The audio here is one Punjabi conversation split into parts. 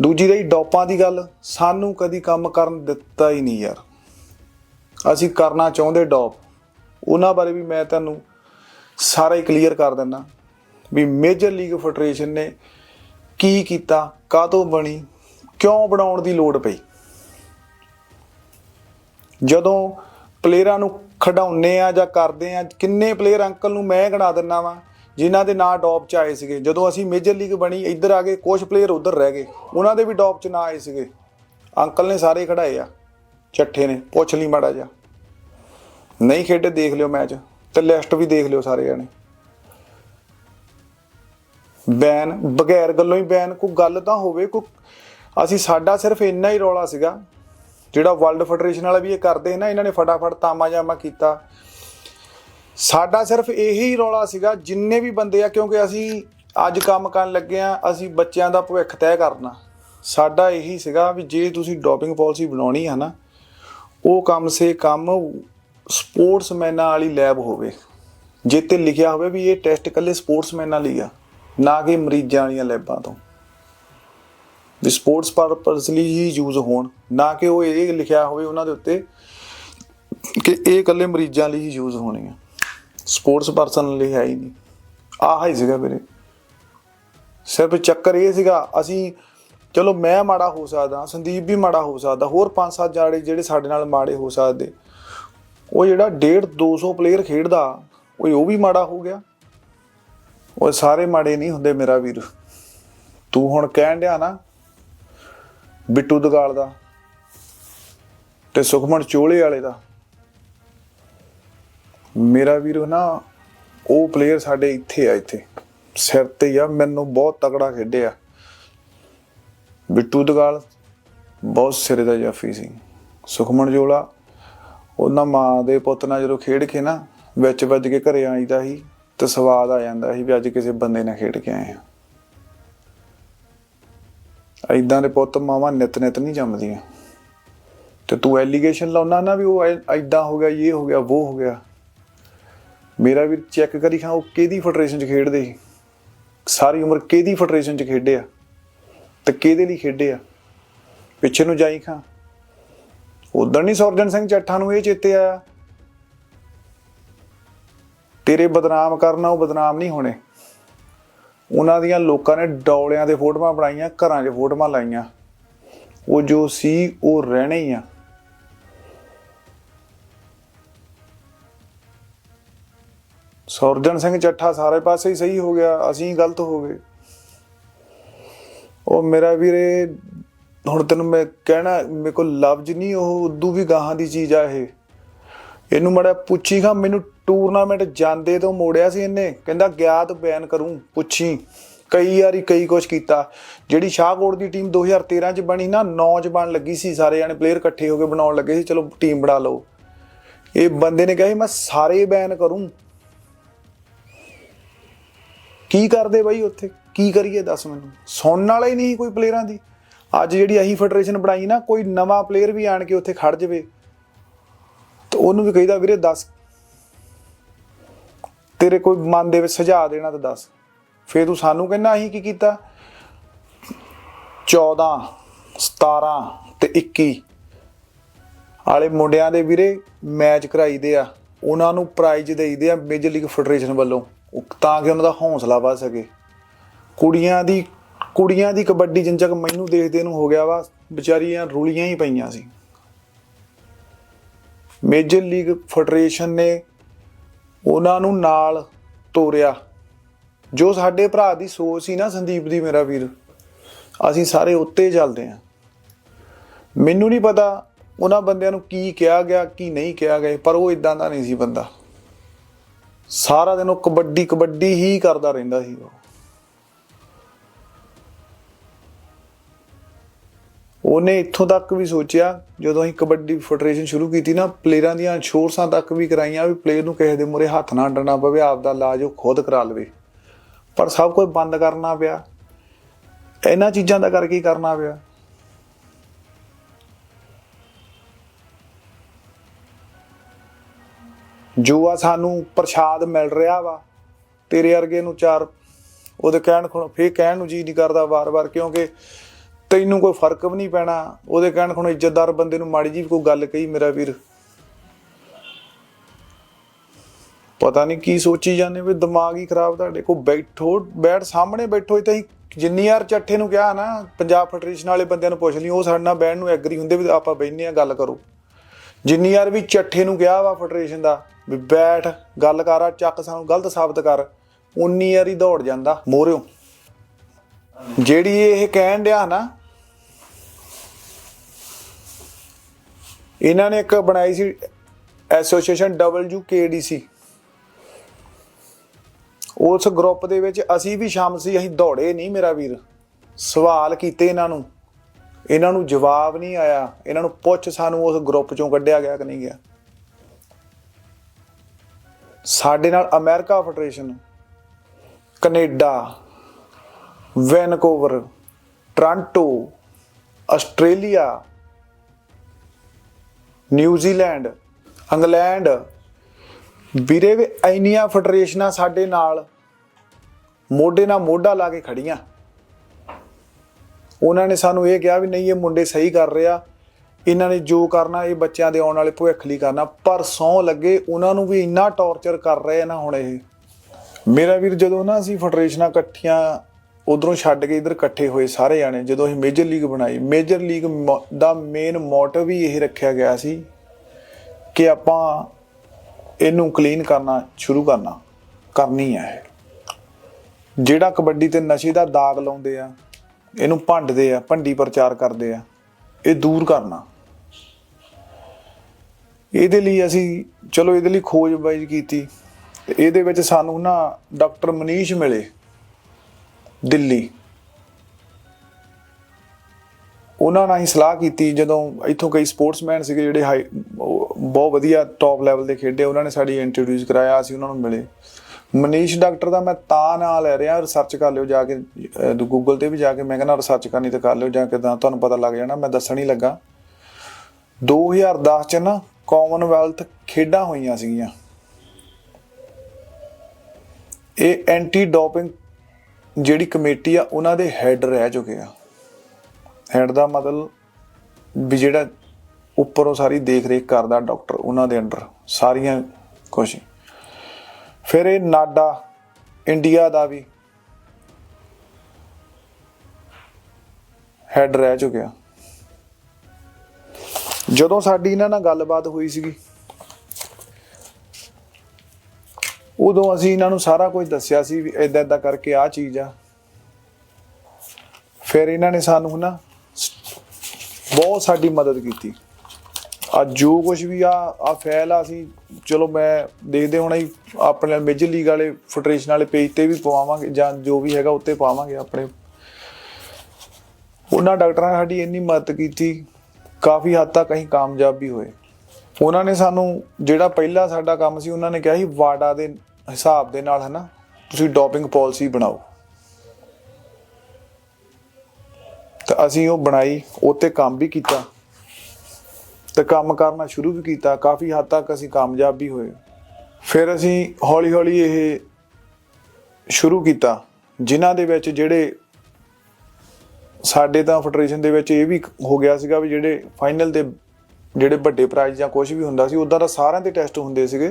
ਦੂਜੀ ਰਹੀ ਡੋਪਾਂ ਦੀ ਗੱਲ, ਸਾਨੂੰ ਕਦੀ ਕੰਮ ਕਰਨ ਦਿੱਤਾ ਹੀ ਨਹੀਂ ਯਾਰ। ਅਸੀਂ ਕਰਨਾ ਚਾਹੁੰਦੇ ਡੌਪ। ਉਹਨਾਂ ਬਾਰੇ ਵੀ ਮੈਂ ਤੁਹਾਨੂੰ ਸਾਰਾ ਹੀ ਕਲੀਅਰ ਕਰ ਦਿੰਦਾ ਵੀ ਮੇਜਰ ਲੀਗ ਫੈਡਰੇਸ਼ਨ ਨੇ ਕੀ ਕੀਤਾ, ਕਾਹਤੋਂ ਬਣੀ, ਕਿਉਂ ਬਣਾਉਣ ਦੀ ਲੋੜ ਪਈ। ਜਦੋਂ ਪਲੇਅਰਾਂ ਨੂੰ ਖਡਾਉਨੇ ਆ ਜਾਂ ਕਰਦੇ ਆ, ਕਿੰਨੇ ਪਲੇਅਰ ਅੰਕਲ ਨੂੰ ਮੈਂ ਗਣਾ ਦਿੰਨਾ ਵਾਂ ਜਿਨ੍ਹਾਂ ਦੇ ਨਾਂ ਡੌਪ ਚ ਆਏ ਸੀਗੇ। ਜਦੋਂ ਅਸੀਂ ਮੇਜਰ ਲੀਗ ਬਣੀ, ਇੱਧਰ ਆ ਗਏ ਕੁਝ ਪਲੇਅਰ ਉੱਧਰ ਰਹਿ ਗਏ। ਉਹਨਾਂ ਦੇ ਵੀ ਡੌਪ ਚ ਨਾਂ ਆਏ ਸੀਗੇ। ਅੰਕਲ ਨੇ ਸਾਰੇ ਖੜਾਏ ਆ, ਚੱਠੇ ਨੇ, ਪੁੱਛ ਲਈ ਮਾੜਾ ਜਿਹਾ। ਨਹੀਂ ਖੇਡੇ, ਦੇਖ ਲਿਓ ਮੈਚ। ਤੇ ਲਿਸਟ ਵੀ ਦੇਖ ਲਿਓ ਸਾਰੇ ਜਾਣੇ। ਬੈਨ, ਬਗੈਰ ਗੱਲੋਂ ਹੀ ਬੈਨ, ਕੋਈ ਗੱਲ ਤਾਂ ਹੋਵੇ, ਕੋਈ ਅਸੀਂ ਸਾਡਾ ਸਿਰਫ ਇੰਨਾ ਹੀ ਰੌਲਾ ਸੀਗਾ, ਜਿਹੜਾ ਵਰਲਡ ਫੈਡਰੇਸ਼ਨ ਵਾਲਾ ਵੀ ਇਹ ਕਰਦੇ ਨਾ, ਇਹਨਾਂ ਨੇ ਫਟਾਫਟ ਤਾਮਾ ਜਾਮਾ ਕੀਤਾ। ਸਾਡਾ ਸਿਰਫ ਇਹੀ ਰੌਲਾ ਸੀਗਾ, ਜਿੰਨੇ ਵੀ ਬੰਦੇ ਆ, ਕਿਉਂਕਿ ਅਸੀਂ ਅੱਜ ਕੰਮ ਕਰਨ ਲੱਗੇ ਆ, ਅਸੀਂ ਬੱਚਿਆਂ ਦਾ ਭਵਿੱਖ ਤੈਅ ਕਰਨਾ। ਸਾਡਾ ਇਹੀ ਸੀਗਾ ਵੀ ਜੇ ਤੁਸੀਂ ਡੋਪਿੰਗ ਪਾਲਿਸੀ ਬਣਾਉਣੀ ਹੈ ਨਾ, ਉਹ ਕੰਮ ਸੇ ਕੰਮ ਸਪੋਰਟਸਮੈਨਾਂ ਵਾਲੀ ਲੈਬ ਹੋਵੇ। ਜਿੱਤੇ ਲਿਖਿਆ ਹੋਵੇ ਵੀ ਇਹ ਟੈਸਟ ਇਕੱਲੇ ਸਪੋਰਟਸਮੈਨਾਂ ਲਈ ਆ, ਨਾ ਕਿ ਮਰੀਜ਼ਾਂ ਵਾਲੀਆਂ ਲੈਬਾਂ ਤੋਂ। ਵੀ ਸਪੋਰਟਸ ਪਰਪਸ ਲਈ ਹੀ ਯੂਜ਼ ਹੋਣ, ਨਾ ਕਿ ਉਹ ਇਹ ਲਿਖਿਆ ਹੋਵੇ ਉਹਨਾਂ ਦੇ ਉੱਤੇ ਕਿ ਇਹ ਇਕੱਲੇ ਮਰੀਜ਼ਾਂ ਲਈ ਹੀ ਯੂਜ਼ ਹੋਣੇ ਆ। ਸਪੋਰਟਸ ਪਰਸਨ ਲਈ ਹੈ ਹੀ ਨਹੀਂ। ਆਹ ਹੀ ਸੀਗਾ ਵੀਰੇ। ਸਿਰਫ ਚੱਕਰ ਇਹ ਸੀਗਾ, ਅਸੀਂ ਚਲੋ ਮੈਂ ਮਾੜਾ ਹੋ ਸਕਦਾ, ਸੰਦੀਪ ਵੀ ਮਾੜਾ ਹੋ ਸਕਦਾ, ਹੋਰ ਪੰਜ ਸੱਤ ਜਾੜੇ ਜਿਹੜੇ ਸਾਡੇ ਨਾਲ ਮਾੜੇ ਹੋ ਸਕਦੇ। ਉਹ ਜਿਹੜਾ 1.5 200 ਪਲੇਅਰ ਖੇਡਦਾ ਉਹ ਉਹ ਵੀ ਮਾੜਾ ਹੋ ਗਿਆ। ਉਹ ਸਾਰੇ ਮਾੜੇ ਨਹੀਂ ਹੁੰਦੇ ਮੇਰਾ ਵੀਰ। ਤੂੰ ਹੁਣ ਕਹਿਣ ਡਿਆ ਨਾ, ਬਿੱਟੂ ਦਗਾਲ ਦਾ ਤੇ ਸੁਖਮਨ ਚੋਲੇ ਵਾਲੇ ਦਾ। ਮੇਰਾ ਵੀਰ ਨਾ, ਉਹ ਪਲੇਅਰ ਸਾਡੇ ਇੱਥੇ ਆ ਇੱਥੇ। ਸਿਰ ਤੇ ਆ, ਮੈਨੂੰ ਬਹੁਤ ਤਕੜਾ ਖੇਡਿਆ। ਬਿੱਟੂ ਦਗਾਲ, ਬਹੁਤ ਸਿਰੇ ਦਾ ਜਾਫੀ ਸੀ। ਸੁਖਮਨ ਜੋਲਾ, ਉਹਨਾਂ ਮਾਂ ਦੇ ਪੁੱਤ ਨਾਲ ਜਦੋਂ ਖੇਡ ਕੇ ਨਾ, ਵਿੱਚ ਵੱਜ ਕੇ ਘਰੇ ਆਈਦਾ ਸੀ ਤੇ ਸਵਾਦ ਆ ਜਾਂਦਾ ਸੀ ਵੀ ਅੱਜ ਕਿਸੇ ਬੰਦੇ ਨਾਲ ਖੇਡ ਕੇ ਆਏ ਆ। ਐਦਾਂ ਦੇ ਪੁੱਤ ਮਾਵਾਂ ਨਿਤ ਨਿਤ ਨਹੀਂ ਜੰਮਦੀਆਂ। ਤੇ ਤੂੰ ਐਲੀਗੇਸ਼ਨ ਲਾਉਣਾ ਨਾ ਵੀ ਉਹ ਐਦਾਂ ਹੋ ਗਿਆ ਇਹ ਹੋ ਗਿਆ ਉਹ ਹੋ ਗਿਆ। ਮੇਰਾ ਵੀਰ ਚੈੱਕ ਕਰੀ ਖਾਂ ਉਹ ਕਿਹਦੀ ਫੈਡਰੇਸ਼ਨ 'ਚ ਖੇਡਦੇ ਸੀ? ਸਾਰੀ ਉਮਰ ਕਿਹਦੀ ਫੈਡਰੇਸ਼ਨ 'ਚ ਖੇਡੇ ਆ? ਤੇ ਕਿਹਦੇ ਲਈ ਖੇਡੇ ਆ? ਪਿੱਛੇ ਨੂੰ ਜਾਈ ਖਾਂ। ਉਦੋਂ ਨਹੀਂ ਸਰਜਨ ਸਿੰਘ ਚੱਠਾ ਨੂੰ ਇਹ ਚੇਤੇ ਆਇਆ? ਤੇਰੇ ਬਦਨਾਮ ਕਰਨਾ ਉਹ ਬਦਨਾਮ ਨਹੀਂ ਹੋਣੇ। ਉਹਨਾਂ ਦੀਆਂ ਲੋਕਾਂ ਨੇ ਡੌਲਿਆਂ ਦੇ ਫੋਟੋਆਂ ਬਣਾਈਆਂ, ਘਰਾਂ 'ਚ ਫੋਟੋਆਂ ਲਾਈਆਂ। ਉਹ ਜੋ ਸੀ, ਉਹ ਰਹਿਣੇ ਹੀ ਆ। ਸਰਜਨ ਸਿੰਘ ਚੱਠਾ ਸਾਰੇ ਪਾਸੇ ਹੀ ਸਹੀ ਹੋ ਗਿਆ ਅਸੀਂ ਗਲਤ ਹੋ ਗਏ। ਉਹ ਮੇਰਾ ਵੀਰੇ ਹੁਣ ਤੈਨੂੰ ਮੈਂ ਕਹਿਣਾ ਮੇਰੇ ਕੋਲ ਲਫ਼ਜ਼ ਨਹੀਂ ਉਹ ਉਦੋਂ ਵੀ ਗਾਹਾਂ ਦੀ ਚੀਜ਼ ਆ ਇਹ। ਇਹਨੂੰ ਮੜਾ ਪੁੱਛੀ ਮੈਨੂੰ ਟੂਰਨਾਮੈਂਟ ਜਾਂਦੇ ਤੋਂ ਮੋੜਿਆ ਸੀ ਇਹਨੇ ਕਹਿੰਦਾ ਗਿਆਤ ਬੈਨ ਕਰੂੰ ਪੁੱਛੀ। ਕਈ ਵਾਰੀ ਕਈ ਕੁਛ ਕੀਤਾ। ਜਿਹੜੀ ਸ਼ਾਹਕੋਟ ਦੀ ਟੀਮ 2013 ਚ ਬਣੀ ਨਾ ਨੌਜਵਾਨ ਲੱਗੀ ਸੀ ਸਾਰੇ ਜਾਣੇ ਪਲੇਅਰ ਇਕੱਠੇ ਹੋ ਕੇ ਬਣਾਉਣ ਲੱਗੇ ਸੀ ਚਲੋ ਟੀਮ ਬਣਾ ਲਓ। ਇਹ ਬੰਦੇ ਨੇ ਕਿਹਾ ਸੀ, ਮੈਂ ਸਾਰੇ ਬੈਨ ਕਰੂੰ। ਕੀ ਕਰਦੇ ਬਾਈ ਉੱਥੇ? ਕੀ ਕਰੀਏ ਦੱਸ ਮੈਨੂੰ? ਸੁਣਨ ਵਾਲਾ ਹੀ ਨਹੀਂ ਕੋਈ ਪਲੇਅਰਾਂ ਦੀ। ਅੱਜ ਜਿਹੜੀ ਅਹੀ ਫੈਡਰੇਸ਼ਨ ਬਣਾਈ ਨਾ, ਕੋਈ ਨਵਾਂ ਪਲੇਅਰ ਵੀ ਆਣ ਕੇ ਉੱਥੇ ਖੜ ਜਾਵੇ। ਤੇ ਉਹਨੂੰ ਵੀ ਕਹੀਦਾ, ਵੀਰੇ ਦੱਸ। ਤੇਰੇ ਕੋਈ ਮਨ ਦੇ ਵਿੱਚ ਸੁਝਾਅ ਦੇਣਾ ਤਾਂ ਦੱਸ। ਫੇਰ ਤੂੰ ਸਾਨੂੰ ਕਹਿੰਦਾ ਅਸੀਂ ਕੀ ਕੀਤਾ? 14 17 ਤੇ 21 ਵਾਲੇ ਮੁੰਡਿਆਂ ਦੇ ਵੀਰੇ ਮੈਚ ਕਰਾਈਦੇ ਆ। ਉਹਨਾਂ ਨੂੰ ਪ੍ਰਾਈਜ਼ ਦੇਈਦੇ ਆ ਮੇਜਰ ਲੀਗ ਫੈਡਰੇਸ਼ਨ ਵੱਲੋਂ। ਉਹ ਤਾਂ ਕਿ ਉਹਨਾਂ ਦਾ ਹੌਸਲਾ ਵੱਧ ਸਕੇ। ਕੁੜੀਆਂ ਦੀ ਕੁੜੀਆਂ ਦੀ ਕਬੱਡੀ ਜਿੰਨ ਤੱਕ ਮੈਨੂੰ ਦੇਖਦੇ ਨੂੰ ਹੋ ਗਿਆ ਵਾ, ਵਿਚਾਰੀਆਂ ਰੁਲੀਆਂ ਹੀ ਪਈਆਂ ਸੀ। ਮੇਜਰ ਲੀਗ ਫੈਡਰੇਸ਼ਨ ਨੇ ਉਹਨਾਂ ਨੂੰ ਨਾਲ ਤੋਰਿਆ। ਜੋ ਸਾਡੇ ਭਰਾ ਦੀ ਸੋਚ ਸੀ ਨਾ ਸੰਦੀਪ ਦੀ, ਮੇਰਾ ਵੀਰ, ਅਸੀਂ ਸਾਰੇ ਉੱਤੇ ਚੱਲਦੇ ਆਂ ਮੈਨੂੰ ਨਹੀਂ ਪਤਾ ਉਹਨਾਂ ਬੰਦਿਆਂ ਨੂੰ ਕੀ ਕਿਹਾ ਗਿਆ, ਕੀ ਨਹੀਂ ਕਿਹਾ ਗਿਆ, ਪਰ ਉਹ ਇਦਾਂ ਦਾ ਨਹੀਂ ਸੀ ਬੰਦਾ। ਸਾਰਾ ਦਿਨ ਉਹ ਕਬੱਡੀ ਕਬੱਡੀ ਹੀ ਕਰਦਾ ਰਹਿੰਦਾ ਸੀ ਉਹ। ਉਹਨੇ ਇੱਥੋਂ ਤੱਕ ਵੀ ਸੋਚਿਆ, ਜਦੋਂ ਅਸੀਂ ਕਬੱਡੀ ਫੈਡਰੇਸ਼ਨ ਸ਼ੁਰੂ ਕੀਤੀ ਨਾ, ਪਲੇਅਰਾਂ ਦੀਆਂ ਇੰਸ਼ੋਰੈਂਸਾਂ ਤੱਕ ਵੀ ਕਰਾਈਆਂ ਵੀ ਪਲੇਅਰ ਨੂੰ ਕਿਸੇ ਦੇ ਮੂਹਰੇ ਹੱਥ ਨਾ ਅੱਡਣਾ ਪਵੇ, ਆਪਦਾ ਇਲਾਜ ਉਹ ਖੁਦ ਕਰਾ ਲਵੇ। ਪਰ ਸਭ ਕੁਝ ਬੰਦ ਕਰਨਾ ਪਿਆ। ਇਹਨਾਂ ਚੀਜ਼ਾਂ ਦਾ ਕਰਕੇ ਹੀ ਕਰਨਾ ਪਿਆ। ਜੋ ਆ ਸਾਨੂੰ ਪ੍ਰਸ਼ਾਦ ਮਿਲ ਰਿਹਾ ਵਾ। ਤੇਰੇ ਵਰਗੇ ਨੂੰ ਚਾਰ ਉਹਦੇ ਕਹਿਣ ਖੁਣ ਫੇਰ ਕਹਿਣ ਨੂੰ ਜੀ ਨਹੀਂ ਕਰਦਾ ਵਾਰ-ਵਾਰ ਕਿਉਂਕਿ ਤੈਨੂੰ ਕੋਈ ਫ਼ਰਕ ਵੀ ਨਹੀਂ ਪੈਣਾ। ਉਹਦੇ ਕਹਿਣ ਕੋਣ ਇੱਜ਼ਤਦਾਰ ਬੰਦੇ ਨੂੰ ਮਾੜੀ ਜੀ ਕੋਈ ਗੱਲ ਕਹੀ ਮੇਰਾ ਵੀਰ। ਪਤਾ ਨਹੀਂ ਕੀ ਸੋਚੀ ਜਾਂਦੇ ਵੀ ਦਿਮਾਗ ਹੀ ਖਰਾਬ ਤੁਹਾਡੇ ਕੋ ਬੈਠੋ, ਬੈਠ ਸਾਹਮਣੇ ਬੈਠੋ ਤਾਂ ਜਿੰਨੀ ਯਾਰ ਚੱਠੇ ਨੂੰ ਕਿਹਾ ਨਾ, ਪੰਜਾਬ ਫੈਡਰੇਸ਼ਨ ਵਾਲੇ ਬੰਦਿਆਂ ਨੂੰ ਪੁੱਛ ਲਈ, ਉਹ ਸਾਡੇ ਨਾਲ ਬਹਿਣ ਨੂੰ ਐਗਰੀ ਹੁੰਦੇ ਵੀ ਆਪਾਂ ਬੈਠਨੇ ਆ ਗੱਲ ਕਰੋ। ਜਿੰਨੀ ਯਾਰ ਵੀ ਚੱਠੇ ਨੂੰ ਕਿਹਾ ਵਾ ਫੈਡਰੇਸ਼ਨ ਦਾ ਵੀ ਬੈਠ, ਗੱਲ ਕਰ ਆ ਚੱਕ ਸਾਨੂੰ, ਗਲਤ ਸਾਬਤ ਕਰ। ਉਨੀ ਵਾਰੀ ਦੌੜ ਜਾਂਦਾ, ਮੋਰਿਓ। ਜਿਹੜੀ ਇਹ ਕਹਿਣ ਡਿਆ ਨਾ, ਇਹਨਾਂ ਨੇ ਇੱਕ ਬਣਾਈ ਸੀ, ਐਸੋਸੀਏਸ਼ਨ WKDC ਉਸ ਗਰੁੱਪ ਦੇ ਵਿੱਚ ਅਸੀਂ ਵੀ ਸ਼ਾਮਲ ਸੀ, ਅਸੀਂ ਦੌੜੇ ਨਹੀਂ ਮੇਰਾ ਵੀਰ। ਸਵਾਲ ਕੀਤੇ ਇਹਨਾਂ ਨੂੰ। ਇਹਨਾਂ ਨੂੰ ਜਵਾਬ ਨਹੀਂ ਆਇਆ। ਇਹਨਾਂ ਨੂੰ ਪੁੱਛ ਸਾਨੂੰ ਉਸ ਗਰੁੱਪ ਚੋਂ ਕੱਢਿਆ ਗਿਆ ਕਿ ਨਹੀਂ ਗਿਆ। ਸਾਡੇ ਨਾਲ America federation, Canada, Vancouver, Toronto, Australia New Zealand England, ਵੀਰੇ ਵੀ ਇੰਨੀਆਂ ਫੈਡਰੇਸ਼ਨਾਂ ਸਾਡੇ ਨਾਲ ਮੋਢੇ ਨਾਲ ਮੋਢਾ ਲਾ ਕੇ ਖੜੀਆਂ। ਉਹਨਾਂ ਨੇ ਸਾਨੂੰ ਇਹ ਕਿਹਾ ਵੀ ਨਹੀਂ, ਇਹ ਮੁੰਡੇ ਸਹੀ ਕਰ ਰਿਹਾ। ਇਹਨਾਂ ਨੇ ਜੋ ਕਰਨਾ, ਇਹ ਬੱਚਿਆਂ ਦੇ ਆਉਣ ਵਾਲੇ ਭਵਿੱਖ ਲਈ ਕਰਨਾ। ਪਰ ਸੌ ਲੱਗੇ, ਉਹਨਾਂ ਨੂੰ ਵੀ ਇੰਨਾ ਟੌਰਚਰ ਕਰ ਰਹੇ ਆ ਨਾ ਹੁਣ ਇਹ। ਮੇਰਾ ਵੀਰ, ਜਦੋਂ ਨਾ ਅਸੀਂ ਫੈਡਰੇਸ਼ਨਾਂ ਇਕੱਠੀਆਂ ਉਧਰੋਂ ਛੱਡ ਕੇ ਇਧਰ ਇਕੱਠੇ ਹੋਏ ਸਾਰੇ ਜਾਣੇ, ਜਦੋਂ ਅਸੀਂ ਮੇਜਰ ਲੀਗ ਬਣਾਈ, ਮੇਜਰ ਲੀਗ ਮੋ- ਦਾ ਮੇਨ ਮੋਟਿਵ ਹੀ ਇਹ ਰੱਖਿਆ ਗਿਆ ਸੀ ਕਿ ਆਪਾਂ ਇਹਨੂੰ ਕਲੀਨ ਕਰਨਾ, ਸ਼ੁਰੂ ਕਰਨਾ, ਕਰਨੀ ਹੈ ਜਿਹੜਾ ਕਬੱਡੀ ਤੇ ਨਸ਼ੇ ਦਾ ਦਾਗ ਲਾਉਂਦੇ ਆ, ਇਹਨੂੰ ਭੰਡਦੇ ਆ, ਭੰਡੀ ਪ੍ਰਚਾਰ ਕਰਦੇ ਆ, ਇਹ ਦੂਰ ਕਰਨਾ। ਇਹਦੇ ਲਈ ਅਸੀਂ, ਚਲੋ ਇਹਦੇ ਲਈ ਖੋਜਬਾਜ਼ ਕੀਤੀ। ਤੇ ਇਹਦੇ ਵਿੱਚ ਸਾਨੂੰ ਨਾ ਡਾਕਟਰ ਮਨੀਸ਼ ਮਿਲੇ, ਦਿੱਲੀ। ਉਹਨਾਂ ਨਾਲ ਹੀ ਸਲਾਹ ਕੀਤੀ, ਜਦੋਂ ਇੱਥੋਂ ਕਈ ਸਪੋਰਟਸਮੈਨ ਸੀਗੇ ਜਿਹੜੇ ਹਾਈ ਬਹੁਤ ਵਧੀਆ ਟੌਪ ਲੈਵਲ ਦੇ ਖੇਡੇ, ਉਹਨਾਂ ਨੇ ਸਾਡੀ ਇੰਟਰੋਡਿਊਸ ਕਰਾਇਆ, ਅਸੀਂ ਉਹਨਾਂ ਨੂੰ ਮਿਲੇ। ਮਨੀਸ਼ ਡਾਕਟਰ ਦਾ ਮੈਂ ਤਾਂ ਨਾਂ ਲੈ ਰਿਹਾ ਰਿਸਰਚ ਕਰ ਲਿਓ ਜਾ ਕੇ ਗੂਗਲ ਤੇ ਵੀ ਜਾ ਕੇ, ਮੈਂ ਕਹਿੰਦਾ ਰਿਸਰਚ ਕਰਨੀ ਤਾਂ ਕਰ ਲਿਓ, ਜਾਂ ਕੇ ਤੁਹਾਨੂੰ ਪਤਾ ਲੱਗ ਜਾਣਾ, ਮੈਂ ਦੱਸਣ ਹੀ ਲੱਗਾ। 2010 ਚ ਨਾ ਕਾਮਨਵੈਲਥ ਖੇਡਾਂ ਹੋਈਆਂ ਸੀਗੀਆਂ। ਇਹ ਐਂਟੀ ਡੋਪਿੰਗ ਜਿਹੜੀ ਕਮੇਟੀ ਆ, ਉਹਨਾਂ ਦੇ ਹੈੱਡ ਰਹਿ ਚੁੱਕੇ ਆ। ਹੈੱਡ ਦਾ ਮਤਲਬ ਵੀ ਜਿਹੜਾ ਉੱਪਰੋਂ ਸਾਰੀ ਦੇਖ ਰੇਖ ਕਰਦਾ ਡਾਕਟਰ ਉਹਨਾਂ ਦੇ ਅੰਡਰ, ਸਾਰੀਆਂ ਕੁਛ ਫਿਰ ਇਹ ਨਾਡਾ ਇੰਡੀਆ ਦਾ ਵੀ ਹੈੱਡ ਰਹਿ ਚੁੱਕਿਆ। ਜਦੋਂ ਸਾਡੀ ਇਹਨਾਂ ਨਾਲ ਗੱਲਬਾਤ ਹੋਈ ਸੀਗੀ, ਉਦੋਂ ਅਸੀਂ ਇਹਨਾਂ ਨੂੰ ਸਾਰਾ ਕੁਝ ਦੱਸਿਆ ਸੀ ਵੀ ਇਦਾਂ ਇਦਾਂ ਕਰਕੇ ਆ ਚੀਜ਼ ਆ। ਫਿਰ ਇਹਨਾਂ ਨੇ ਸਾਨੂੰ ਨਾ ਬਹੁਤ ਸਾਡੀ ਮਦਦ ਕੀਤੀ। ਆ ਜੋ ਕੁਝ ਵੀ ਆ ਆ ਫੈਲ ਆ ਅਸੀਂ, ਚਲੋ ਮੈਂ ਦੇਖਦੇ ਹੋਣਾ ਹੀ, ਆਪਣੇ ਮੇਜਰ ਲੀਗ ਵਾਲੇ ਫੈਡਰੇਸ਼ਨ ਵਾਲੇ ਪੇਜ ਤੇ ਵੀ ਪਵਾਵਾਂਗੇ, ਜਾਂ ਜੋ ਵੀ ਹੈਗਾ ਉੱਤੇ ਪਾਵਾਂਗੇ ਆਪਣੇ। ਉਹਨਾਂ ਡਾਕਟਰਾਂ ਨੇ ਸਾਡੀ ਇੰਨੀ ਮਦਦ ਕੀਤੀ। ਕਾਫੀ ਹੱਦ ਤੱਕ ਅਸੀਂ ਕਾਮਯਾਬ ਵੀ ਹੋਏ। ਉਹਨਾਂ ਨੇ ਸਾਨੂੰ ਜਿਹੜਾ ਪਹਿਲਾ ਸਾਡਾ ਕੰਮ ਸੀ, ਉਹਨਾਂ ਨੇ ਕਿਹਾ ਸੀ, ਵਾਡਾ ਦੇ ਹਿਸਾਬ ਦੇ ਨਾਲ ਹਨਾ, ਤੁਸੀਂ ਡੋਪਿੰਗ ਪਾਲਿਸੀ ਬਣਾਓ। ਤਾਂ ਅਸੀਂ ਉਹ ਬਣਾਈ ਉੱਤੇ ਕੰਮ ਵੀ ਕੀਤਾ। ਤੇ ਕੰਮ ਕਰਨਾ ਸ਼ੁਰੂ ਵੀ ਕੀਤਾ, ਕਾਫੀ ਹੱਦ ਤੱਕ ਅਸੀਂ ਕਾਮਯਾਬ ਵੀ ਹੋਏ। ਫਿਰ ਅਸੀਂ ਹੌਲੀ ਹੌਲੀ ਇਹ ਸ਼ੁਰੂ ਕੀਤਾ, ਜਿਨ੍ਹਾਂ ਦੇ ਵਿੱਚ ਜਿਹੜੇ ਸਾਡੇ ਤਾਂ ਫੈਡਰੇਸ਼ਨ ਦੇ ਵਿੱਚ ਇਹ ਵੀ ਹੋ ਗਿਆ ਸੀਗਾ ਵੀ ਜਿਹੜੇ ਫਾਈਨਲ ਦੇ ਜਿਹੜੇ ਵੱਡੇ ਪ੍ਰਾਈਜ਼ ਜਾਂ ਕੁਝ ਵੀ ਹੁੰਦਾ ਸੀ ਉਦਾਂ ਦਾ ਸਾਰਿਆਂ ਦੇ ਟੈਸਟ ਹੁੰਦੇ ਸੀਗੇ।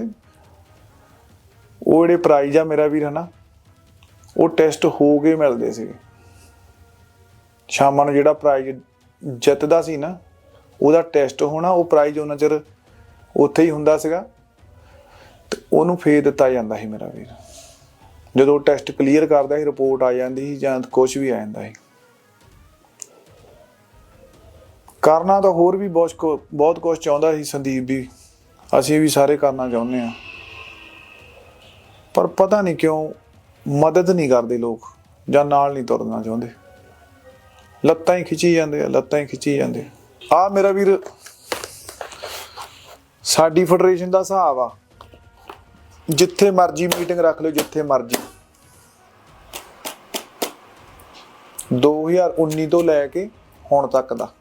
ਉਹ ਜਿਹੜੇ ਪ੍ਰਾਈਜ਼ ਆ ਮੇਰਾ ਵੀਰ ਹਨਾ, ਉਹ ਟੈਸਟ ਹੋ ਕੇ ਮਿਲਦੇ ਸੀਗੇ। ਸ਼ਾਮਾਂ ਨੂੰ ਜਿਹੜਾ ਪ੍ਰਾਈਜ਼ ਜਿੱਤਦਾ ਸੀ ਨਾ, ਉਹਦਾ ਟੈਸਟ ਹੋਣਾ, ਉਹ ਪ੍ਰਾਈਜ਼ ਉਹਨਾਂ ਚਿਰ ਉੱਥੇ ਹੀ ਹੁੰਦਾ ਸੀਗਾ। ਤੇ ਉਹਨੂੰ ਫੇਰ ਦਿੱਤਾ ਜਾਂਦਾ ਸੀ ਮੇਰਾ ਵੀਰ। ਜਦੋਂ ਟੈਸਟ ਕਲੀਅਰ ਕਰਦਾ ਸੀ ਰਿਪੋਰਟ ਆ ਜਾਂਦੀ ਸੀ ਜਾਂ ਕੁਝ ਵੀ ਆ ਜਾਂਦਾ ਸੀ। ਕਰਨਾ ਤਾਂ ਹੋਰ ਵੀ ਬਹੁਤ ਕੁ- ਬਹੁਤ ਕੁਝ ਚਾਹੁੰਦਾ ਸੀ ਸੰਦੀਪ ਵੀ। ਅਸੀਂ ਵੀ ਸਾਰੇ ਕਰਨਾ ਚਾਹੁੰਦੇ ਆ ਪਰ ਪਤਾ ਨਹੀਂ ਕਿਉਂ ਮਦਦ ਨਹੀਂ ਕਰਦੇ ਲੋਕ, ਜਾਂ ਨਾਲ ਨਹੀਂ ਤੁਰਨਾ ਚਾਹੁੰਦੇ। ਲੱਤਾਂ ਹੀ ਖਿੱਚੀ ਜਾਂਦੇ ਆ, ਲੱਤਾਂ ਹੀ ਖਿੱਚੀ ਜਾਂਦੇ ਆ। ਮੇਰਾ ਵੀਰ, ਸਾਡੀ ਫੈਡਰੇਸ਼ਨ ਦਾ ਹਿਸਾਬ ਆ। ਜਿੱਥੇ ਮਰਜ਼ੀ ਮੀਟਿੰਗ ਰੱਖ ਲਿਓ, ਜਿੱਥੇ ਮਰਜ਼ੀ। 2019 ਤੋਂ ਲੈ ਕੇ ਹੁਣ ਤੱਕ ਦਾ।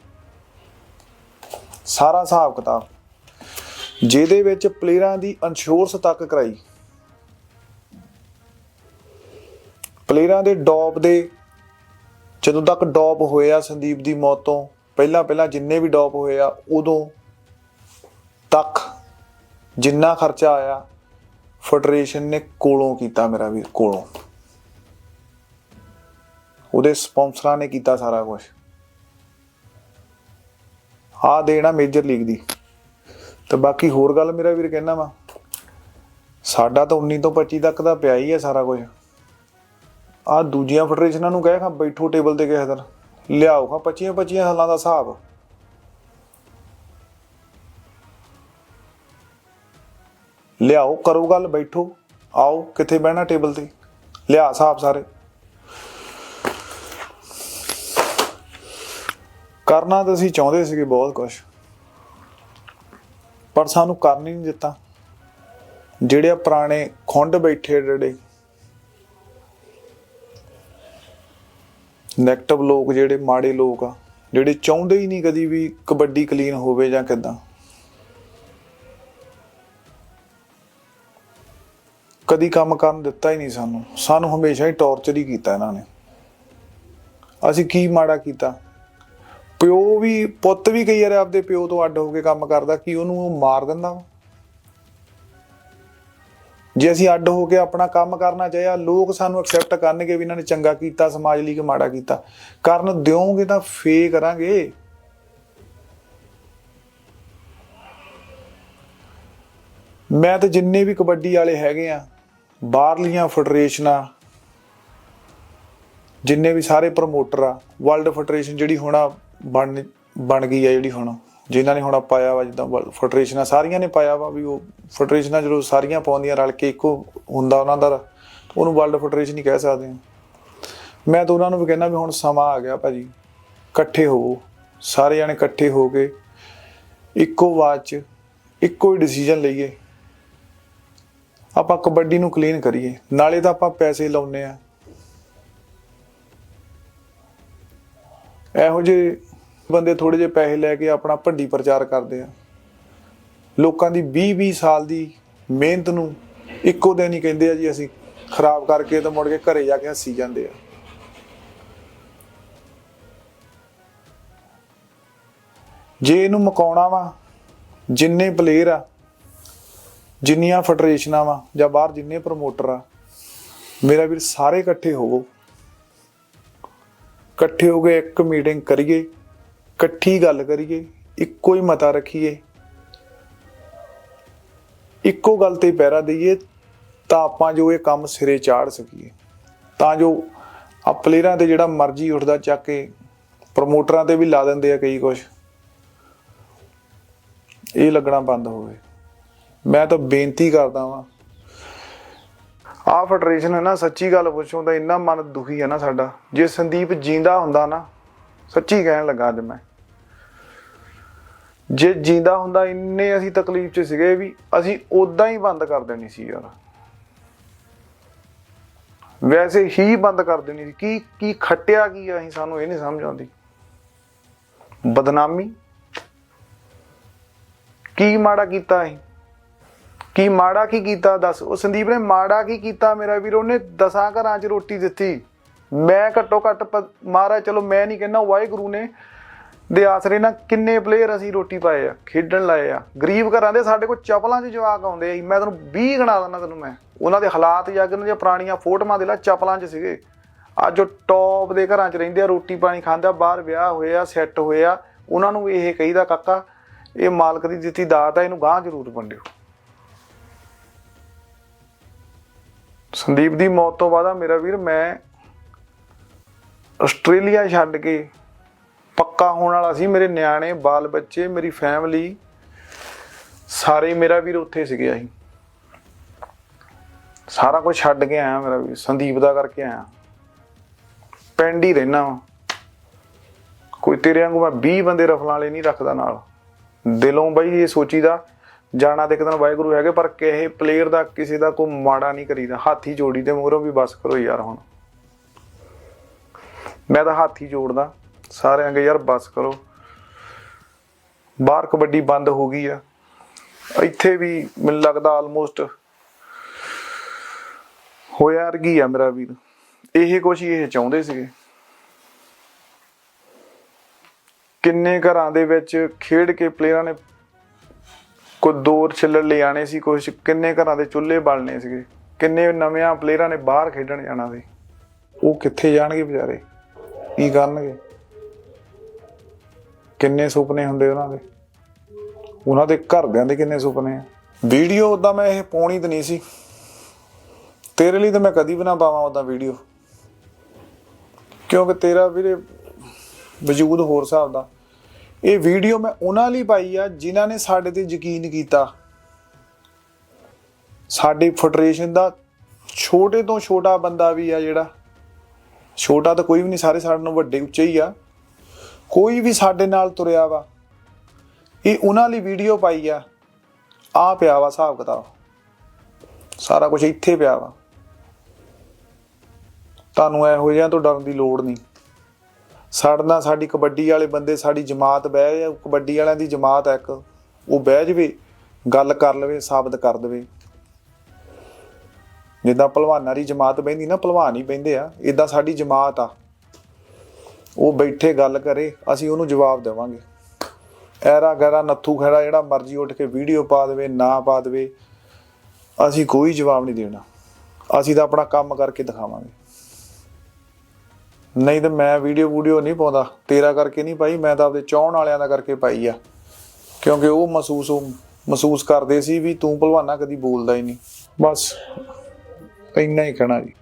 ਸਾਰਾ ਹਿਸਾਬ ਕਿਤਾਬ। ਜਿਹਦੇ ਵਿੱਚ ਪਲੇਅਰਾਂ ਦੀ ਇੰਸ਼ੋਰੈਂਸ ਤੱਕ ਕਰਾਈ। ਪਲੇਅਰਾਂ ਦੇ ਡੌਪ ਦੇ ਜਦੋਂ ਤੱਕ ਡੌਪ ਹੋਇਆ ਸੰਦੀਪ ਦੀ ਮੌਤ ਤੋਂ ਪਹਿਲਾਂ ਪਹਿਲਾਂ ਜਿੰਨੇ ਵੀ ਡੌਪ ਹੋਏ ਆ, ਉਦੋਂ ਤੱਕ ਜਿੰਨਾ ਖਰਚਾ ਆਇਆ ਫੈਡਰੇਸ਼ਨ ਨੇ ਕੋਲੋਂ ਕੀਤਾ ਮੇਰਾ ਵੀਰ, ਕੋਲੋਂ। ਉਹਦੇ ਸਪਾਂਸਰਾਂ ਨੇ ਕੀਤਾ ਸਾਰਾ ਕੁਝ ਆ ਦੇਣਾ ਮੇਜਰ ਲੀਗ ਦੀ। ਤੇ ਬਾਕੀ ਹੋਰ ਗੱਲ ਮੇਰਾ ਵੀਰ ਕਹਿਣਾ ਵਾ। ਸਾਡਾ ਤਾਂ 19 ਤੋਂ 25 ਤੱਕ ਦਾ ਪਿਆ ਹੀ ਹੈ ਸਾਰਾ ਕੁਝ। ਆ ਦੂਜੀਆਂ ਫੈਡਰੇਸ਼ਨਾਂ ਨੂੰ ਕਹੇ ਖਾਂ ਬੈਠੋ ਟੇਬਲ ਤੇ ਕਿਸੇ ਦਿਨ। ਲਿਆਓ ਖਾਂ 25 25 ਸਾਲਾਂ ਦਾ ਹਿਸਾਬ। ਲਿਆਓ, ਕਰੋ ਗੱਲ, ਬੈਠੋ। ਆਓ, ਕਿੱਥੇ ਬਹਿਣਾ ਟੇਬਲ ਤੇ। ਲਿਆ ਹਿਸਾਬ ਸਾਰੇ। ਕਰਨਾ ਤਾਂ ਅਸੀਂ ਚਾਹੁੰਦੇ ਸੀਗੇ ਬਹੁਤ ਕੁਝ ਪਰ ਸਾਨੂੰ ਕਰਨ ਹੀ ਨਹੀਂ ਦਿੱਤਾ। ਜਿਹੜੇ ਆ ਪੁਰਾਣੇ ਖੁੰਡ ਬੈਠੇ ਜਿਹੜੇ ਨੈਗੇਟਿਵ ਲੋਕ ਜਿਹੜੇ, ਮਾੜੇ ਲੋਕ ਆ, ਜਿਹੜੇ ਚਾਹੁੰਦੇ ਹੀ ਨਹੀਂ ਕਦੀ ਵੀ ਕਬੱਡੀ ਕਲੀਨ ਹੋਵੇ ਜਾਂ ਕਿਦਾਂ। ਕਦੀ ਕੰਮ ਕਰਨ ਦਿੱਤਾ ਹੀ ਨਹੀਂ ਸਾਨੂੰ। ਸਾਨੂੰ ਹਮੇਸ਼ਾ ਹੀ ਟੌਰਚਰ ਹੀ ਕੀਤਾ ਇਹਨਾਂ ਨੇ। ਅਸੀਂ ਕੀ ਮਾੜਾ ਕੀਤਾ? ਪਿਓ ਵੀ, ਪੁੱਤ ਵੀ ਕਈ ਵਾਰ ਆਪਦੇ ਪਿਓ ਤੋਂ ਅੱਡ ਹੋ ਕੇ ਕੰਮ ਕਰਦਾ, ਕਿ ਉਹਨੂੰ ਉਹ ਮਾਰ ਦਿੰਦਾ ਵਾ? ਜੇ ਅਸੀਂ ਅੱਡ ਹੋ ਕੇ ਆਪਣਾ ਕੰਮ ਕਰਨਾ ਚਾਹਿਆ, ਲੋਕ ਸਾਨੂੰ ਐਕਸੈਪਟ ਕਰਨਗੇ ਵੀ ਇਹਨਾਂ ਨੇ ਚੰਗਾ ਕੀਤਾ, ਸਮਾਜ ਲਈ ਕਿ ਮਾੜਾ ਕੀਤਾ ਕਰਨ ਦਿਓਗੇ ਤਾਂ ਫੇ ਕਰਾਂਗੇ ਮੈਂ ਤਾਂ ਜਿੰਨੇ ਵੀ ਕਬੱਡੀ ਵਾਲੇ ਹੈਗੇ ਆ, ਬਾਹਰਲੀਆਂ ਫੈਡਰੇਸ਼ਨਾਂ, ਜਿੰਨੇ ਵੀ ਸਾਰੇ ਪ੍ਰਮੋਟਰ ਆ, ਵਰਲਡ ਫੈਡਰੇਸ਼ਨ ਜਿਹੜੀ ਹੁਣ ਬਣ ਬਣ ਗਈ ਆ ਜਿਹੜੀ ਹੁਣ। ਜਿਨ੍ਹਾਂ ਨੇ ਹੁਣ ਪਾਇਆ ਵਾ, ਜਿੱਦਾਂ ਵਰਲਡ ਫੈਡਰੇਸ਼ਨਾਂ ਸਾਰੀਆਂ ਨੇ ਪਾਇਆ ਵਾ ਵੀ ਉਹ ਫੈਡਰੇਸ਼ਨਾਂ ਜਦੋਂ ਸਾਰੀਆਂ ਪਾਉਂਦੀਆਂ ਰਲ ਕੇ, ਇੱਕੋ ਹੁੰਦਾ ਉਹਨਾਂ ਦਾ ਉਹਨੂੰ ਵਰਲਡ ਫੈਡਰੇਸ਼ਨ ਹੀ ਕਹਿ ਸਕਦੇ ਆ ਮੈਂ ਤਾਂ ਉਹਨਾਂ ਨੂੰ ਵੀ ਕਹਿੰਦਾ ਵੀ ਹੁਣ ਸਮਾਂ ਆ ਗਿਆ ਭਾਜੀ। ਇਕੱਠੇ ਹੋਵੋ। ਸਾਰੇ ਜਣੇ ਇਕੱਠੇ ਹੋ ਕੇ ਇੱਕੋ ਆਵਾਜ਼ 'ਚ ਇੱਕੋ ਹੀ ਡਿਸੀਜਨ ਲਈਏ। ਆਪਾਂ ਕਬੱਡੀ ਨੂੰ ਕਲੀਨ ਕਰੀਏ। ਨਾਲੇ ਤਾਂ ਆਪਾਂ ਪੈਸੇ ਲਾਉਨੇ ਆ ਇਹੋ ਜਿਹੇ ਬੰਦੇ ਥੋੜੇ ਜਿਹੇ ਪੈਸੇ ਲੈ ਕੇ ਆਪਣਾ ਭੰਡੀ ਪ੍ਰਚਾਰ ਕਰਦੇ ਆ। ਲੋਕਾਂ ਦੀ 20-20 ਸਾਲ ਦੀ ਮਿਹਨਤ ਨੂੰ ਇੱਕੋ ਦਿਨ ਹੀ ਕਹਿੰਦੇ ਆ ਜੀ, ਅਸੀਂ ਖਰਾਬ ਕਰਕੇ ਤਾਂ ਮੁੜ ਕੇ ਘਰੇ ਜਾ ਕੇ ਹੱਸੀ ਜਾਂਦੇ ਆ। ਜੇ ਇਹਨੂੰ ਮਕਾਉਣਾ ਵਾ, ਜਿੰਨੇ ਪਲੇਅਰ ਆ, ਜਿੰਨੀਆਂ ਫੈਡਰੇਸ਼ਨਾਂ ਵਾ ਜਾਂ ਬਾਹਰ ਜਿੰਨੇ ਪ੍ਰਮੋਟਰ ਆ, ਮੇਰਾ ਵੀਰ ਸਾਰੇ ਇਕੱਠੇ ਹੋਵੋ। ਇਕੱਠੇ ਹੋ ਕੇ ਇੱਕ ਮੀਟਿੰਗ ਕਰੀਏ। ਇਕੱਠੀ ਗੱਲ ਕਰੀਏ, ਇੱਕੋ ਹੀ ਮਤਾ ਰੱਖੀਏ, ਇੱਕੋ ਗੱਲ ਤੇ ਪਹਿਰਾ ਦਈਏ, ਤਾਂ ਆਪਾਂ ਜੋ ਇਹ ਕੰਮ ਸਿਰੇ ਚਾੜ ਸਕੀਏ। ਤਾਂ ਜੋ ਆ ਪਲੇਅਰਾਂ ਤੇ ਜਿਹੜਾ ਮਰਜ਼ੀ ਉੱਠਦਾ ਚੱਕ ਕੇ ਪ੍ਰਮੋਟਰਾਂ ਤੇ ਵੀ ਲਾ ਦਿੰਦੇ ਆ ਕਈ ਕੁਝ ਇਹ ਲੱਗਣਾ ਬੰਦ ਹੋਵੇ। ਮੈਂ ਤਾਂ ਬੇਨਤੀ ਕਰਦਾ ਵਾਂ। ਆ ਫੈਡਰੇਸ਼ਨ ਹੈ ਨਾ, ਸੱਚੀ ਗੱਲ ਪੁੱਛੋ ਤਾਂ ਇੰਨਾ ਮਨ ਦੁਖੀ ਹੈ ਨਾ ਸਾਡਾ। ਜੇ ਸੰਦੀਪ ਜਿੰਦਾ ਹੁੰਦਾ ਨਾ ਸੱਚੀ ਕਹਿਣ ਲੱਗਾ ਅੱਜ ਮੈਂ। ਜੇ ਜਿੰਦਾ ਹੁੰਦਾ ਇੰਨੇ ਅਸੀਂ ਤਕਲੀਫ 'ਚ ਸੀਗੇ ਵੀ ਅਸੀਂ ਉਦਾਂ ਹੀ ਬੰਦ ਕਰ ਦੇਣੀ ਸੀ ਯਾਰ। ਵੈਸੇ ਹੀ ਬੰਦ ਕਰ ਦੇਣੀ ਸੀ। ਕੀ ਕੀ ਖੱਟਿਆ ਕੀ ਆ ਅਸੀਂ ਸਾਨੂੰ ਇਹ ਨਹੀਂ ਸਮਝ ਆਉਂਦੀ। ਬਦਨਾਮੀ। ਕੀ ਮਾੜਾ ਕੀਤਾ ਅਸੀਂ? ਕੀ ਮਾੜਾ ਕੀ ਕੀਤਾ? ਦੱਸ। ਉਹ ਸੰਦੀਪ ਨੇ ਮਾੜਾ ਕੀ ਕੀਤਾ ਮੇਰਾ ਵੀਰ? ਉਹਨੇ ਦਸਾਂ ਘਰਾਂ 'ਚ ਰੋਟੀ ਦਿੱਤੀ। ਮੈਂ ਘੱਟੋ ਘੱਟ ਪ- ਮਹਾਰਾਜ, ਚਲੋ ਮੈਂ ਨਹੀਂ ਕਹਿੰਦਾ, ਵਾਹਿਗੁਰੂ ਨੇ ਦੇ ਆਸਰੇ ਨਾਲ ਕਿੰਨੇ ਪਲੇਅਰ ਅਸੀਂ ਰੋਟੀ ਪਾਏ ਆ, ਖੇਡਣ ਲਾਏ ਆ। ਗਰੀਬ ਘਰਾਂ ਦੇ ਸਾਡੇ ਕੋਲ ਚਪਲਾਂ 'ਚ ਜਵਾਕ ਆਉਂਦੇ ਆ ਮੈਂ ਤੈਨੂੰ 20 ਗਣਾ ਦਿੰਦਾ ਤੈਨੂੰ ਮੈਂ। ਉਹਨਾਂ ਦੇ ਹਾਲਾਤ ਜਾ ਕੇ, ਉਹਨਾਂ ਦੀਆਂ ਪੁਰਾਣੀਆਂ ਫੋਟੋਆਂ ਦੇ ਲਾ ਚਪਲਾਂ 'ਚ ਸੀਗੇ। ਅੱਜ ਉਹ ਟੌਪ ਦੇ ਘਰਾਂ 'ਚ ਰਹਿੰਦੇ ਆ, ਰੋਟੀ ਪਾਣੀ ਖਾਂਦੇ ਆ, ਬਾਹਰ ਵਿਆਹ ਹੋਏ ਆ ਸੈੱਟ ਹੋਏ ਆ। ਉਹਨਾਂ ਨੂੰ ਇਹ ਕਹੀਦਾ, ਕਾਕਾ, ਇਹ ਮਾਲਕ ਦੀ ਦਿੱਤੀ ਦਾਤ ਆ, ਇਹਨੂੰ ਗਾਂ ਜ਼ਰੂਰ ਵੰਡਿਓ। ਸੰਦੀਪ ਦੀ ਮੌਤ ਤੋਂ ਬਾਅਦ ਮੇਰਾ ਵੀਰ, ਮੈਂ ਆਸਟ੍ਰੇਲੀਆ ਛੱਡ ਕੇ ਪੱਕਾ ਹੋਣ ਵਾਲਾ ਸੀ। ਮੇਰੇ ਨਿਆਣੇ, ਬਾਲ ਬੱਚੇ, ਮੇਰੀ ਫੈਮਿਲੀ ਸਾਰੇ ਮੇਰਾ ਵੀਰ ਉੱਥੇ ਸੀਗੇ ਅਸੀਂ। ਸਾਰਾ ਕੁਝ ਛੱਡ ਕੇ ਆਇਆ ਮੇਰਾ ਵੀਰ, ਸੰਦੀਪ ਦਾ ਕਰਕੇ ਆਇਆ। ਪਿੰਡ ਹੀ ਰਹਿਣਾ ਵਾਂ। ਕੋਈ ਤੇਰੇ ਵਾਂਗੂ ਮੈਂ 20 ਬੰਦੇ ਰਫਲਾਂ ਵਾਲੇ ਨਹੀਂ ਰੱਖਦਾ ਨਾਲ। ਦਿਲੋਂ ਬਈ ਇਹ ਸੋਚੀਦਾ, ਜਾਣਾ ਤੇ ਇੱਕ ਦਿਨ ਵਾਹਿਗੁਰੂ ਹੈਗੇ, ਪਰ ਕਿਸੇ ਪਲੇਅਰ ਦਾ, ਕਿਸੇ ਦਾ ਕੋਈ ਮਾੜਾ ਨਹੀਂ ਕਰੀਦਾ। ਹਾਥੀ ਜੋੜੀ ਦੇ ਮੂਹਰੋਂ ਵੀ ਬਸ ਕਰੋ ਯਾਰ ਹੁਣ। ਮੈਂ ਤਾਂ ਹੱਥ ਹੀ ਜੋੜਦਾ। ਸਾਰਿਆਂ ਅੱਗੇ ਯਾਰ ਬਸ ਕਰੋ। ਬਾਹਰ ਕਬੱਡੀ ਬੰਦ ਹੋ ਗਈ ਆ। ਇੱਥੇ ਵੀ ਮੈਨੂੰ ਲੱਗਦਾ ਆਲਮੋਸਟ ਹੋਇਆ ਅਰਗੀ ਆ ਮੇਰਾ ਵੀਰ। ਇਹ ਕੁਛ ਹੀ ਇਹ ਚਾਹੁੰਦੇ ਸੀਗੇ। ਕਿੰਨੇ ਘਰਾਂ ਦੇ ਵਿੱਚ ਖੇਡ ਕੇ ਪਲੇਅਰਾਂ ਨੇ ਕੋਈ ਦੌਰ ਛਿੱਲੜ ਲਿਆਣੇ ਸੀ, ਕੁਛ ਕਿੰਨੇ ਘਰਾਂ ਦੇ ਚੁੱਲ੍ਹੇ ਬਾਲਣੇ ਸੀਗੇ। ਕਿੰਨੇ ਨਵਿਆਂ ਪਲੇਅਰਾਂ ਨੇ ਬਾਹਰ ਖੇਡਣ ਜਾਣਾ ਸੀ। ਉਹ ਕਿੱਥੇ ਜਾਣਗੇ ਵਿਚਾਰੇ? ਕੀ ਕਰਨਗੇ? ਕਿੰਨੇ ਸੁਪਨੇ ਹੁੰਦੇ ਉਹਨਾਂ ਦੇ? ਉਹਨਾਂ ਦੇ ਘਰਦਿਆਂ ਦੇ ਕਿੰਨੇ ਸੁਪਨੇ ਆ? ਵੀਡੀਓ ਉਦਾਂ ਮੈਂ ਇਹ ਪਾਉਣੀ ਤਾਂ ਨਹੀਂ ਸੀ। ਤੇਰੇ ਲਈ ਤਾਂ ਮੈਂ ਕਦੀ ਵੀ ਨਾ ਪਾਵਾਂ ਉਦਾਂ ਵੀਡੀਓ। ਕਿਉਂਕਿ ਤੇਰਾ ਵੀਰੇ ਵਜੂਦ ਹੋਰ ਹਿਸਾਬ ਦਾ। ਇਹ ਵੀਡੀਓ ਮੈਂ ਉਹਨਾਂ ਲਈ ਪਾਈ ਆ ਜਿਨ੍ਹਾਂ ਨੇ ਸਾਡੇ ਤੇ ਯਕੀਨ ਕੀਤਾ। ਸਾਡੀ ਫੈਡਰੇਸ਼ਨ ਦਾ ਛੋਟੇ ਤੋਂ ਛੋਟਾ ਬੰਦਾ ਵੀ ਆ ਜਿਹੜਾ ਛੋਟਾ ਤਾਂ ਕੋਈ ਵੀ ਨਹੀਂ, ਸਾਰੇ ਸਾਡੇ ਨਾਲੋਂ ਵੱਡੇ, ਉੱਚੇ ਹੀ ਆ। ਕੋਈ ਵੀ ਸਾਡੇ ਨਾਲ ਤੁਰਿਆ ਵਾ, ਇਹ ਉਹਨਾਂ ਲਈ ਵੀਡੀਓ ਪਾਈ ਆ। ਆ ਪਿਆ ਵਾ, ਹਿਸਾਬ ਕਿਤਾਬ। ਸਾਰਾ ਕੁਝ ਇੱਥੇ ਪਿਆ ਵਾ। ਤੁਹਾਨੂੰ ਇਹੋ ਜਿਹਾ ਤੋਂ ਡਰਨ ਦੀ ਲੋੜ ਨਹੀਂ। ਸਾਡੇ ਨਾਲ ਸਾਡੀ ਕਬੱਡੀ ਵਾਲੇ ਬੰਦੇ, ਸਾਡੀ ਜਮਾਤ ਬਹਿ ਜਾ ਕਬੱਡੀ ਵਾਲਿਆਂ ਦੀ ਜਮਾਤ ਹੈ ਇੱਕ। ਉਹ ਬਹਿ ਜਵੇ, ਗੱਲ ਕਰ ਲਵੇ, ਸਾਬਤ ਕਰ ਦੇਵੇ। ਜਿੱਦਾਂ ਭਲਵਾਨਾਂ ਦੀ ਜਮਾਤ ਬਹਿੰਦੀ ਨਾ, ਭਲਵਾਨ ਹੀ ਬਹਿੰਦੇ ਆ ਇਦਾਂ ਸਾਡੀ ਜਮਾਤ ਆ। ਉਹ ਬੈਠੇ ਗੱਲ ਕਰੇ, ਅਸੀਂ ਉਹਨੂੰ ਜਵਾਬ ਦੇਵਾਂਗੇ। ਐਰਾ ਗੈਰਾ ਨੱਥੂ ਖੈਰਾ ਜਿਹੜਾ ਮਰਜ਼ੀ ਉੱਠ ਕੇ ਵੀਡੀਓ ਪਾ ਦੇਵੇ, ਨਾ ਪਾ ਦੇਵੇ, ਅਸੀਂ ਕੋਈ ਜਵਾਬ ਨਹੀਂ ਦੇਣਾ। ਅਸੀਂ ਤਾਂ ਆਪਣਾ ਕੰਮ ਕਰਕੇ ਦਿਖਾਵਾਂਗੇ। ਨਹੀਂ ਤਾਂ ਮੈਂ ਵੀਡੀਓ ਵੀਡੀਓ ਨਹੀਂ ਪਾਉਂਦਾ, ਤੇਰਾ ਕਰਕੇ ਨਹੀਂ ਪਾਈ, ਮੈਂ ਤਾਂ ਆਪਦੇ ਚਾਹਣ ਵਾਲਿਆਂ ਦਾ ਕਰਕੇ ਪਾਈ ਆ। ਕਿਉਂਕਿ ਉਹ ਮਹਿਸੂਸ ਮਹਿਸੂਸ ਕਰਦੇ ਸੀ ਵੀ ਤੂੰ ਭਲਵਾਨਾ ਕਦੀ ਬੋਲਦਾ ਹੀ ਨਹੀਂ। ਬਸ। ਇੰਨਾ ਹੀ ਕਹਿਣਾ ਜੀ।